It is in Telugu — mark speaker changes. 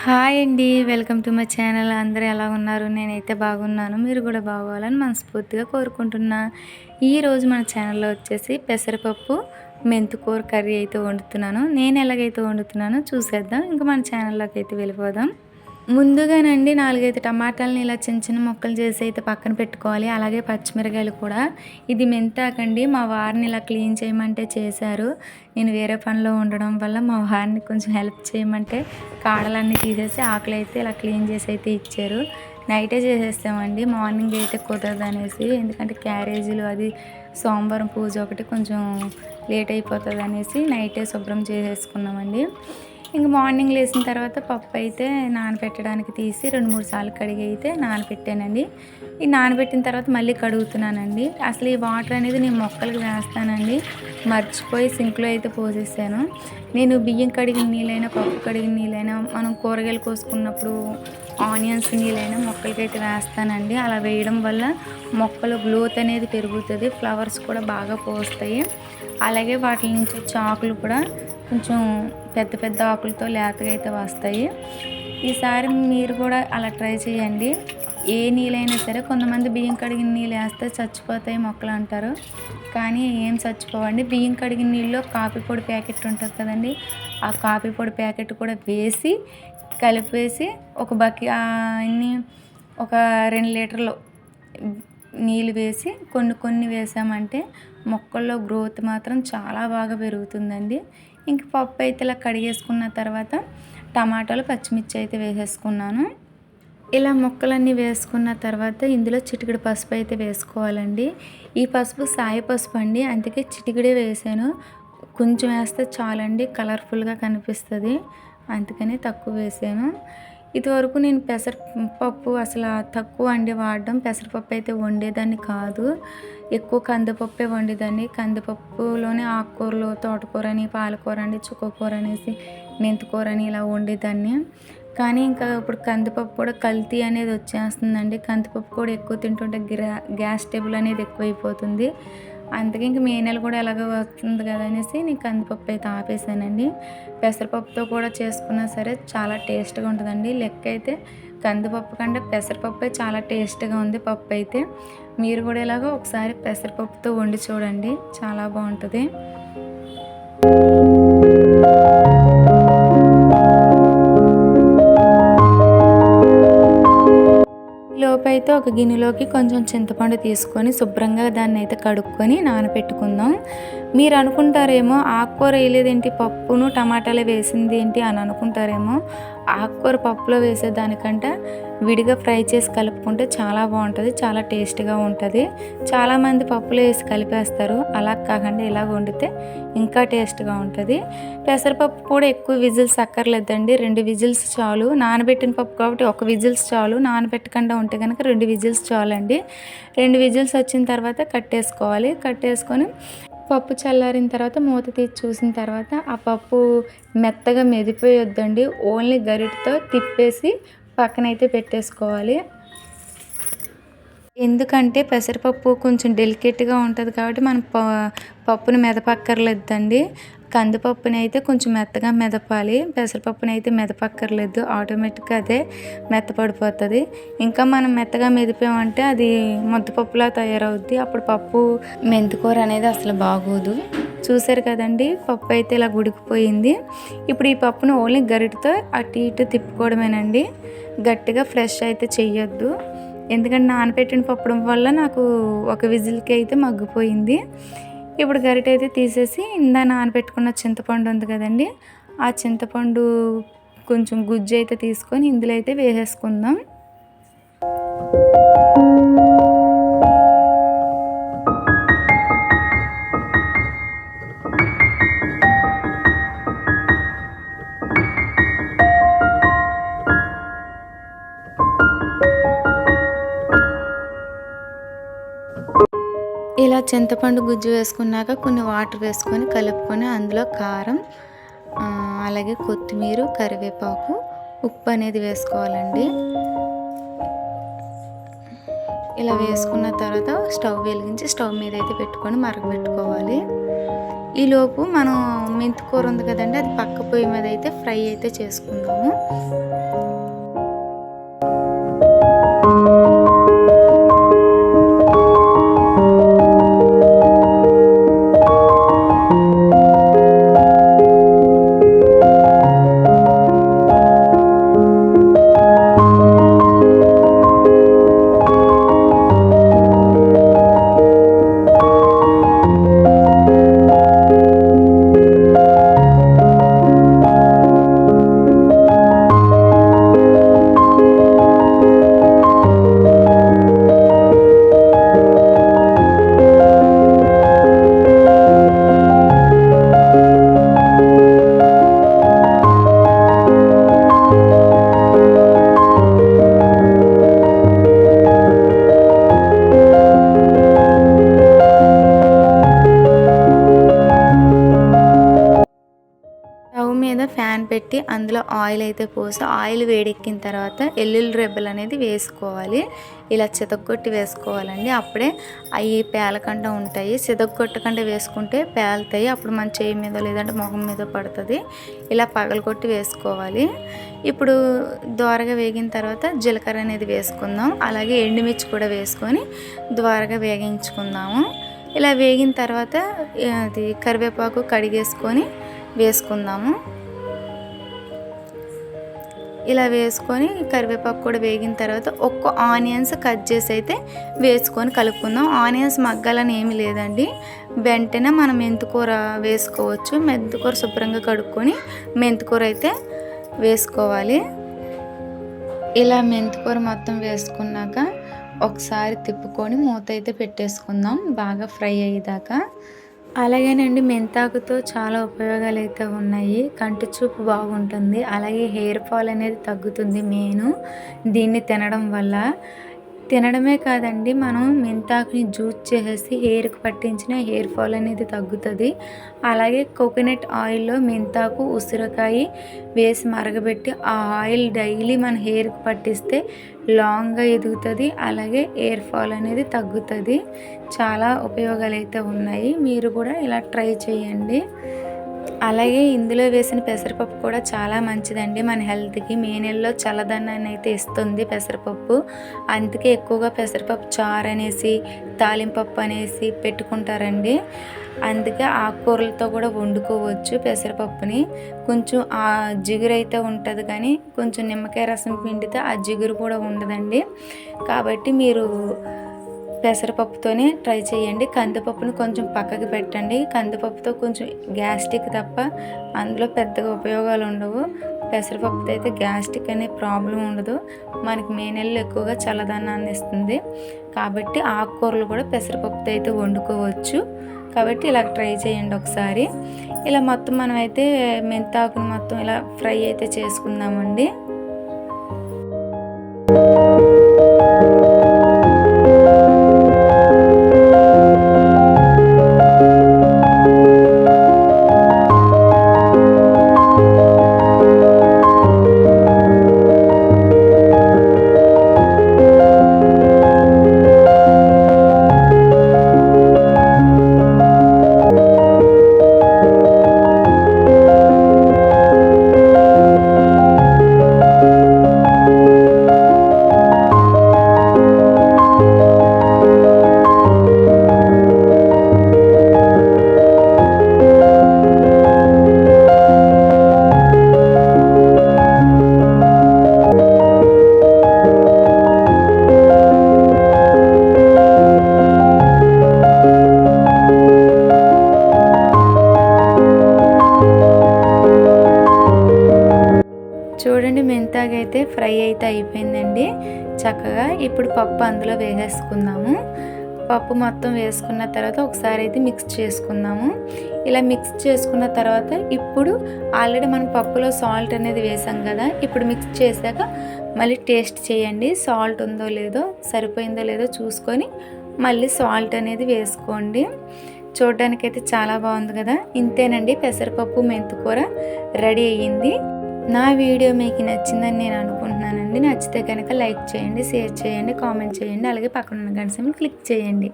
Speaker 1: హాయ్ అండి. Welcome to my channel. అందరూ ఎలా ఉన్నారు? నేనైతే బాగున్నాను. మీరు కూడా బాగోవాలని మనస్ఫూర్తిగా కోరుకుంటున్నా. ఈరోజు మన ఛానల్లో వచ్చేసి పెసరపప్పు మెంతుకూర కర్రీ అయితే వండుతున్నాను. నేను ఎలాగైతే వండుతున్నానో చూసేద్దాం. ఇంకా మన ఛానల్లోకి అయితే వెళ్ళిపోదాం. ముందుగానండి నాలుగైదు టమాటాలని ఇలా చిన్న చిన్న ముక్కలు చేసి అయితే పక్కన పెట్టుకోవాలి. అలాగే పచ్చిమిరకాయలు కూడా. ఇది మెంతాకండి. మా వారిని ఇలా క్లీన్ చేయమంటే చేశారు. నేను వేరే పనిలో ఉండడం వల్ల మా వారిని కొంచెం హెల్ప్ చేయమంటే కాడలన్నీ తీసేసి ఆకులు అయితే ఇలా క్లీన్ చేసి అయితే ఇచ్చారు. నైటే చేసేస్తామండి. మార్నింగ్ అయితే కుదరదు అనేసి. ఎందుకంటే క్యారేజీలు అది సోమవారం పూజ ఒకటి కొంచెం లేట్ అయిపోతుంది అనేసి నైటే శుభ్రం చేసేసుకున్నామండి. ఇంక మార్నింగ్ లేచిన తర్వాత పప్పు అయితే నానబెట్టడానికి తీసి రెండు మూడు సార్లు కడిగి అయితే నానబెట్టానండి. ఈ నానబెట్టిన తర్వాత మళ్ళీ కడుగుతున్నానండి. అసలు ఈ వాటర్ అనేది నేను మొక్కలకు వేస్తానండి. మర్చిపోయి సింక్లో అయితే పోసేసాను. నేను బియ్యం కడిగిన నీళ్ళైనా పప్పు కడిగిన నీళ్ళైనా మనం కూరగాయలు కోసుకున్నప్పుడు ఆనియన్స్ నీళ్ళైనా మొక్కలకైతే వేస్తానండి. అలా వేయడం వల్ల మొక్కలు గ్లోత్ అనేది పెరుగుతుంది. ఫ్లవర్స్ కూడా బాగా పోస్తాయి. అలాగే వాటి నుంచి వచ్చే ఆకులు కూడా కొంచెం పెద్ద పెద్ద ఆకులతో లేతగా అయితే వస్తాయి. ఈసారి మీరు కూడా అలా ట్రై చేయండి. ఏ నీళ్ళైనా సరే కొంతమంది బియ్యం కడిగిన నీళ్ళు వేస్తే చచ్చిపోతాయి మొక్కలు అంటారు. కానీ ఏం చచ్చిపోవండి. బియ్యం కడిగిన నీళ్ళలో కాఫీ పొడి ప్యాకెట్ ఉంటుంది కదండి. ఆ కాఫీ పొడి ప్యాకెట్ కూడా వేసి కలిపేసి ఒక బకి అన్ని ఒక రెండు లీటర్లు నీళ్ళు వేసి కొన్ని కొన్ని వేసామంటే మొక్కల్లో గ్రోత్ మాత్రం చాలా బాగా పెరుగుతుందండి. ఇంక పప్పు అయితే ఇలా కడిగేసుకున్న తర్వాత టమాటాలు పచ్చిమిర్చి అయితే వేసేసుకున్నాను. ఇలా మొక్కలన్నీ వేసుకున్న తర్వాత ఇందులో చిటికిడి పసుపు అయితే వేసుకోవాలండి. ఈ పసుపు సాయి పసుపు అండి. అందుకే చిటికిడే వేసాను. కొంచెం వేస్తే చాలండి కలర్ఫుల్గా కనిపిస్తుంది. అందుకని తక్కువ వేసాను. ఇదివరకు నేను పెసరపప్పు అసలు తక్కువ అండి వాడడం పెసరపప్పు అయితే వండేదాన్ని కాదు. ఎక్కువ కందిపప్పే వండేదాన్ని. కందిపప్పులోనే ఆకుకూరలు తోటకూర అని పాలకూర అని చుక్కకూర అనేసి మెంతికూర అని ఇలా వండేదాన్ని. కానీ ఇంకా ఇప్పుడు కందిపప్పు కూడా కల్తీ అనేది వచ్చేస్తుందండి. కందిపప్పు కూడా ఎక్కువ తింటుంటే గ్రా గ్యాస్ టేబుల్ అనేది ఎక్కువైపోతుంది. అందుకే ఇంక మే నెల కూడా ఎలాగో వస్తుంది కదా అనేసి నేను కందిపప్పు అయితే ఆపేసానండి. పెసరపప్పుతో కూడా చేసుకున్నా సరే చాలా టేస్ట్గా ఉంటుందండి. లెక్క అయితే కందిపప్పు కంటే పెసరపప్పే చాలా టేస్ట్గా ఉంది పప్పు అయితే. మీరు కూడా ఇలాగ ఒకసారి పెసరపప్పుతో వండి చూడండి. చాలా బాగుంటుంది. లోపైతే అయితే ఒక గిన్నెలోకి కొంచెం చింతపండు తీసుకొని శుభ్రంగా దాన్ని అయితే కడుక్కొని నానబెట్టుకుందాం మీరు అనుకుంటారేమో ఆకుకూర వేయలేదేంటి పప్పును టమాటాలు వేసింది ఏంటి అని అనుకుంటారేమో. ఆకుకూర పప్పులో వేసేదానికంటే విడిగా ఫ్రై చేసి కలుపుకుంటే చాలా బాగుంటుంది చాలా టేస్ట్గా ఉంటుంది. చాలామంది పప్పులో వేసి కలిపేస్తారు అలా కాకుండా ఇలా వండితే ఇంకా టేస్ట్గా ఉంటుంది. పెసరపప్పు కూడా ఎక్కువ విజిల్స్ అక్కర్లేదండి రెండు విజిల్స్ చాలు. నానబెట్టిన పప్పు కాబట్టి ఒక విజిల్స్ చాలు నానబెట్టకుండా ఉంటే కనుక రెండు విజిల్స్ చాలండి. రెండు విజిల్స్ వచ్చిన తర్వాత కట్టేసుకోవాలి కట్టేసుకొని పప్పు చల్లారిన తర్వాత మూత తీసి చూసిన తర్వాత ఆ పప్పు మెత్తగా మెదిపోయొద్దండి. ఓన్లీ గరిటతో తిప్పేసి పక్కనైతే పెట్టేసుకోవాలి. ఎందుకంటే పెసరపప్పు కొంచెం డెలికేట్గా ఉంటుంది కాబట్టి మనం ప పప్పును మెదపక్కర్లేదండి. కందిపప్పుని అయితే కొంచెం మెత్తగా మెదపాలి. పెసరపప్పుని అయితే మెదపక్కర్లేదు. ఆటోమేటిక్గా అదే మెత్తపడిపోతుంది. ఇంకా మనం మెత్తగా మెదిపామంటే అది ముద్దపప్పులా తయారవుద్ది. అప్పుడు పప్పు మెంతికూర అనేది అసలు బాగోదు. చూసారు కదండి పప్పు అయితే ఇలా గుడికిపోయింది. ఇప్పుడు ఈ పప్పును ఓన్లీ గరిటతో అటు ఇటు తిప్పుకోవడమేనండి. గట్టిగా ఫ్రెష్ అయితే చెయ్యొద్దు. ఎందుకంటే నానబెట్టిన పప్పడం వల్ల నాకు ఒక విజిల్కి అయితే మగ్గిపోయింది. ఇప్పుడు గరిట అయితే తీసేసి ఇందా నానబెట్టుకున్న చింతపండు ఉంది కదండి ఆ చింతపండు కొంచెం గుజ్జు అయితే తీసుకొని ఇందులో అయితే వేసేసుకుందాం. చింతపండు గుజ్జు వేసుకున్నాక కొన్ని వాటర్ వేసుకొని కలుపుకొని అందులో కారం అలాగే కొత్తిమీర కరివేపాకు ఉప్పు అనేది వేసుకోవాలండి. ఇలా వేసుకున్న తర్వాత స్టవ్ వెలిగించి స్టవ్ మీద అయితే పెట్టుకొని మరగబెట్టుకోవాలి. ఈలోపు మనం మెంతికూర ఉంది కదండి అది పక్క పొయ్యి మీద అయితే ఫ్రై అయితే చేసుకుందాము. ఫ్యాన్ పెట్టి అందులో ఆయిల్ అయితే పోసి ఆయిల్ వేడెక్కిన తర్వాత ఎల్లుల్లి రెబ్బలు అనేది వేసుకోవాలి. ఇలా చితగొట్టి వేసుకోవాలండి. అప్పుడే అవి పేలకుండా ఉంటాయి. చితగొట్టకుండా వేసుకుంటే పేలుతాయి. అప్పుడు మన చేయి మీద లేదంటే మొహం మీద పడుతుంది. ఇలా పగలగొట్టి వేసుకోవాలి. ఇప్పుడు దోరగా వేగిన తర్వాత జీలకర్ర అనేది వేసుకుందాం. అలాగే ఎండుమిర్చి కూడా వేసుకొని ద్వారగా వేగించుకుందాము. ఇలా వేగిన తర్వాత అది కరివేపాకు కడిగేసుకొని వేసుకుందాము. ఇలా వేసుకొని కరివేపాకు కూడా వేగిన తర్వాత ఒక్క ఆనియన్స్ కట్ చేసి అయితే వేసుకొని కలుపుకుందాం. ఆనియన్స్ మగ్గాలని ఏమీ లేదండి. వెంటనే మనం మెంతికూర వేసుకోవచ్చు. మెంతికూర శుభ్రంగా కడుక్కొని మెంతికూర అయితే వేసుకోవాలి. ఇలా మెంతికూర మొత్తం వేసుకున్నాక ఒకసారి తిప్పుకొని మూత అయితే పెట్టేసుకుందాం. బాగా ఫ్రై అయ్యేదాకా. అలాగేనండి మెంతాకుతో చాలా ఉపయోగాలు అయితే ఉన్నాయి. కంటి చూపు బాగుంటుంది. అలాగే హెయిర్ ఫాల్ అనేది తగ్గుతుంది మెయిన్. దీన్ని తినడం వల్ల తినడమే కాదండి మనం మెంతాకుని జ్యూస్ చేసేసి హెయిర్కి పట్టించిన హెయిర్ ఫాల్ అనేది తగ్గుతుంది. అలాగే కోకోనట్ ఆయిల్లో మెంతాకు ఉసిరికాయ వేసి మరగబెట్టి ఆ ఆయిల్ డైలీ మన హెయిర్కి పట్టిస్తే లాంగ్గా ఎదుగుతుంది అలాగే హెయిర్ ఫాల్ అనేది తగ్గుతుంది. చాలా ఉపయోగాలు అయితే ఉన్నాయి మీరు కూడా ఇలా ట్రై చేయండి. అలాగే ఇందులో వేసిన పెసరపప్పు కూడా చాలా మంచిదండి. మన హెల్త్కి మే నెలలో చల్లదనాన్ని అయితే ఇస్తుంది పెసరపప్పు. అందుకే ఎక్కువగా పెసరపప్పు చారు అనేసి తాలింపప్పు అనేసి పెట్టుకుంటారండి. అందుకే ఆకుకూరలతో కూడా వండుకోవచ్చు పెసరపప్పుని. కొంచెం ఆ జిగురు అయితే ఉంటుంది కానీ కొంచెం నిమ్మకాయ రసం పిండితే ఆ జిగురు కూడా ఉండదండి. కాబట్టి మీరు పెసరపప్పుతోనే ట్రై చేయండి. కందిపప్పును కొంచెం పక్కకి పెట్టండి. కందిపప్పుతో కొంచెం గ్యాస్ట్రిక్ తప్ప అందులో పెద్దగా ఉపయోగాలు ఉండవు. పెసరపప్పుతో అయితే గ్యాస్ట్రిక్ అనే ప్రాబ్లం ఉండదు. మనకి మే నెలలో ఎక్కువగా చల్లదనాన్ని ఇస్తుంది. కాబట్టి ఆకుకూరలు కూడా పెసరపప్పుతో అయితే వండుకోవచ్చు. కాబట్టి ఇలా ట్రై చేయండి ఒకసారి. ఇలా మొత్తం మనమైతే మెంతాకును మొత్తం ఇలా ఫ్రై అయితే చేసుకుందామండి. చూడండి అయితే ఫ్రై అయితే అయిపోయిందండి. చక్కగా ఇప్పుడు పప్పు అందులో వేసేసుకుందాము. పప్పు మొత్తం వేసుకున్న తర్వాత ఒకసారి అయితే మిక్స్ చేసుకుందాము. ఇలా మిక్స్ చేసుకున్న తర్వాత ఇప్పుడు ఆల్రెడీ మనం పప్పులో సాల్ట్ అనేది వేసాం కదా ఇప్పుడు మిక్స్ చేశాక మళ్ళీ టేస్ట్ చేయండి. సాల్ట్ ఉందో లేదో సరిపోయిందో లేదో చూసుకొని మళ్ళీ సాల్ట్ అనేది వేసుకోండి. చూడడానికైతే చాలా బాగుంది కదా. ఇంతేనండి పెసరపప్పు మెంతుకూర రెడీ అయ్యింది. నా వీడియో మీకు నచ్చిందని నేను అనుకుంటున్నానండి. నచ్చితే కనుక లైక్ చేయండి షేర్ చేయండి కామెంట్ చేయండి అలాగే పక్కన ఉన్న గంట క్లిక్ చేయండి.